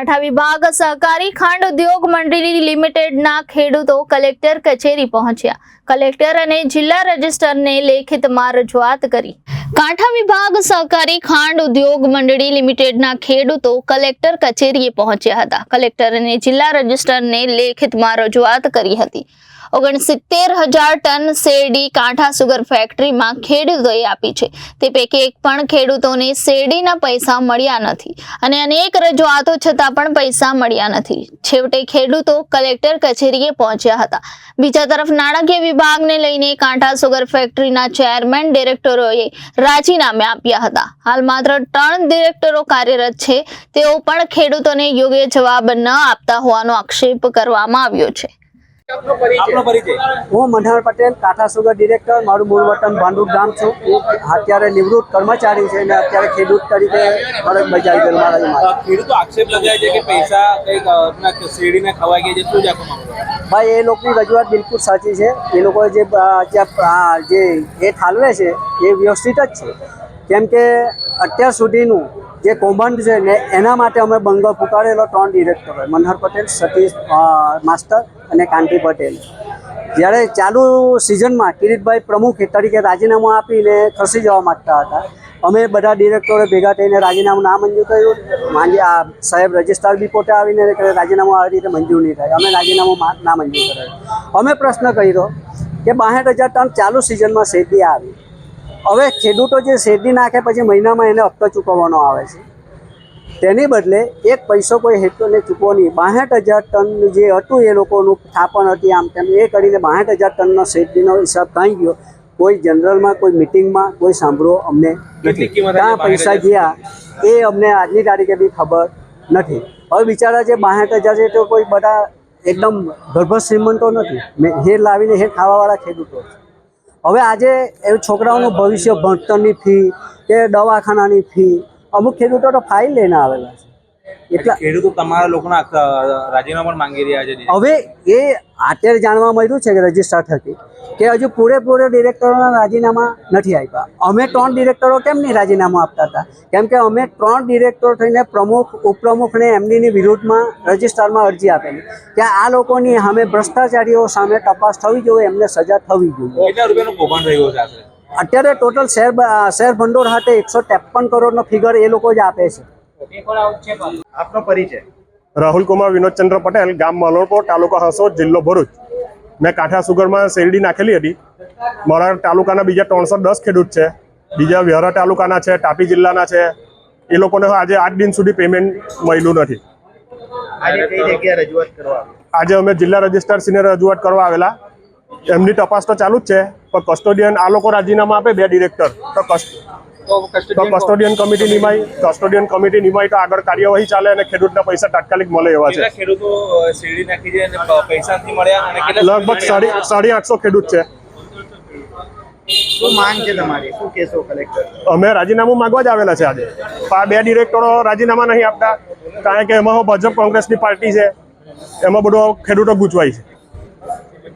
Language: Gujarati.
કાંઠા વિભાગ સહકારી ખાંડ ઉદ્યોગ મંડળી લિમિટેડના ખેડૂતો કલેક્ટર કચેરી પહોંચ્યા. કલેક્ટર અને જિલ્લા રજિસ્ટરને લેખિતમાં રજૂઆત કરી. કાંઠા વિભાગ સહકારી ખાંડ ઉદ્યોગ મંડળી લિમિટેડના ખેડૂતો કલેક્ટર કચેરીએ પહોંચ્યા હતા. કલેક્ટરને જિલ્લા રજિસ્ટરને લેખિતમાં રજૂઆત કરી હતી. ઓગણસિત્તેર હજાર ટન શેરડી કાંઠા સુગર ફેક્ટરીમાં ખેડૂતોએ આપી છે. તે પૈકી એક પણ ખેડૂતોને શેરડીના પૈસા મળ્યા નથી અને અનેક રજૂઆતો છતાં પણ પૈસા મળ્યા નથી. છેવટે ખેડૂતો કલેક્ટર કચેરીએ પહોંચ્યા હતા. બીજા તરફ નાણાકીય વિભાગને લઈને કાંઠા સુગર ફેક્ટરીના ચેરમેન, ડિરેક્ટરોએ રાજીનામે આપ્યા હતા. હાલ માત્ર ત્રણ ડિરેક્ટરો કાર્યરત છે. તેઓ પણ ખેડૂતોને યોગ્ય જવાબ ન આપતા હોવાનો આક્ષેપ કરવામાં આવ્યો છે. હું મનહર પટેલ કાંઠા સુગર ડિરેક્ટર. મારું મૂળ વતન ભાંડુપ ગામ છું. હું અત્યારે નિવૃત્ત કર્મચારી છે અને અત્યારે ખેડૂત તરીકે ફરજ બજાવી ગયેલ મારા ખેડૂતો આક્ષેપ લગાવે છે કે પૈસા કંઈક શેરડીને ખવાઈ ગઈ છે. શું જ? ભાઈ, એ લોકોની રજૂઆત બિલકુલ સાચી છે. એ લોકો જે જે એ ઠાલવે છે, એ વ્યવસ્થિત જ છે. કેમ કે અત્યાર સુધીનું જે કૌભાંડ છે ને, એના માટે અમે બંગલ પુકારેલો ત્રણ ડિરેક્ટરો મનહર પટેલ, સતીશ માસ્ટર અને કાંતિ પટેલ. જ્યારે ચાલુ સિઝનમાં કિરીટભાઈ પ્રમુખ તરીકે રાજીનામું આપીને ખસી જવા માગતા હતા અમે બધા ડિરેક્ટરો ભેગા થઈને રાજીનામું ના મંજૂર કર્યું. માંજી આ સાહેબ રજિસ્ટ્રાર બી પોતે આવીને રાજીનામું આવી રીતે મંજૂર નહીં થાય. અમે રાજીનામું ના મંજૂર કરાયું અમે પ્રશ્ન કર્યો કે બાસઠ હજાર ટન ચાલુ સિઝનમાં શેરડી આવી. હવે ખેડૂતો જે શેરડી નાખે પછી મહિનામાં એને હપ્તો ચૂકવવાનો આવે છે. તેની બદલે એક પૈસો કોઈ હેતુને ચૂકવો નહીં. બાસઠ હજાર ટન જે હતું એ લોકોનું થાપણ હતી આમ તેમ. એ કરીને બાસઠ હજાર ટનનો શેરડીનો હિસાબ થઈ ગયો. કોઈ જનરલમાં કોઈ મિટિંગમાં કોઈ સાંભળો અમને. નથી ક્યાં પૈસા 62,000? ગયા એ અમને આજની તારીખે બી ખબર નથી. હવે બિચારા જે બાસઠ હજાર છે તો કોઈ બધા એકદમ ગર્ભ શ્રીમંતો નથી. મેં હેર લાવીને હેર ખાવાવાળા ખેડૂતો હવે આજે એ છોકરાઓનું ભવિષ્ય ભણતરની ફી કે દવાખાનાની ફી અમુક ખેડૂતો તો ફાઇલ લઈને આવેલા છે. એટલા ખેડૂતો તમારા લોકોના રાજીનામા પણ માંગી રહ્યા છે હવે એ અત્યારે જાણવા મળ્યું છે કે રજિસ્ટર થકી કે હજુ પૂરેપૂરે ડિરેક્ટરોના રાજીનામા નથી આપ્યા. અમે ત્રણ ડિરેક્ટરો કેમ નહીં રાજીનામું આપતા હતા? કેમ કે અમે ત્રણ ડિરેક્ટરો થઈને પ્રમુખ ઉપપ્રમુખને એમનીની વિરુદ્ધમાં રજિસ્ટરમાં અરજી આપેલી. કે આ લોકોની સામે ભ્રષ્ટાચારીઓ સામે તપાસ થવી જોઈએ એમને સજા થવી જોઈએ. કેટલા રૂપિયાનું કૌભાંડ રહ્યું છે અત્યારે ટોટલ શેર શેર ભંડોળ હાથે એકસો ત્રેપન કરોડનો ફિગર એ લોકો જ આપે છે. આપનો પરિચય. રાહુલ કુમાર વિનોદચંદ્ર પટેલ ગામ મલોરપોર તાલુકો હસોદ જિલ્લો ભરૂચ. મેં કાંઠા સુગરમાં શેરડી નાખેલી હતી. મારા તાલુકાના બીજા ત્રણસો દસ ખેડૂત છે. બીજા વ્યારા તાલુકાના છે તાપી જિલ્લાના છે. એ લોકોને આજે આઠ દિન સુધી પેમેન્ટ મળ્યું નથી. આજે અમે જિલ્લા રજિસ્ટ્રારશ્રીને રજૂઆત કરવા આવેલા. એમની તપાસ તો ચાલુ જ છે પણ કસ્ટોડિયન આ લોકો રાજીનામા આપે બે ડિરેક્ટર તો કસ્ટ તો કસ્ટોડિયન કમિટી નિમાય કસ્ટોડિયન કમિટી નિમાય તો આગળ કાર્યવાહી ચાલે અને ખેડૂતના પૈસા તાત્કાલિક મળે એવા છે. ખેડૂતો શેરડી નાખી છે અને પ- પૈસા નથી મળ્યા અને કેટલા લગભગ સાડી સાડી આઠસો ખેડૂત છે. શું માંગ છે તમારી? શું કહેશો કલેક્ટર? અમે રાજીનામું માંગવા જ આવેલા છે આજે. પણ આ બે ડિરેક્ટરો રાજીનામા નહીં આપતા કારણ કે એમાં ભાજપ કોંગ્રેસની પાર્ટી છે. એમાં બધો ખેડૂતો ગૂંચવાય છે.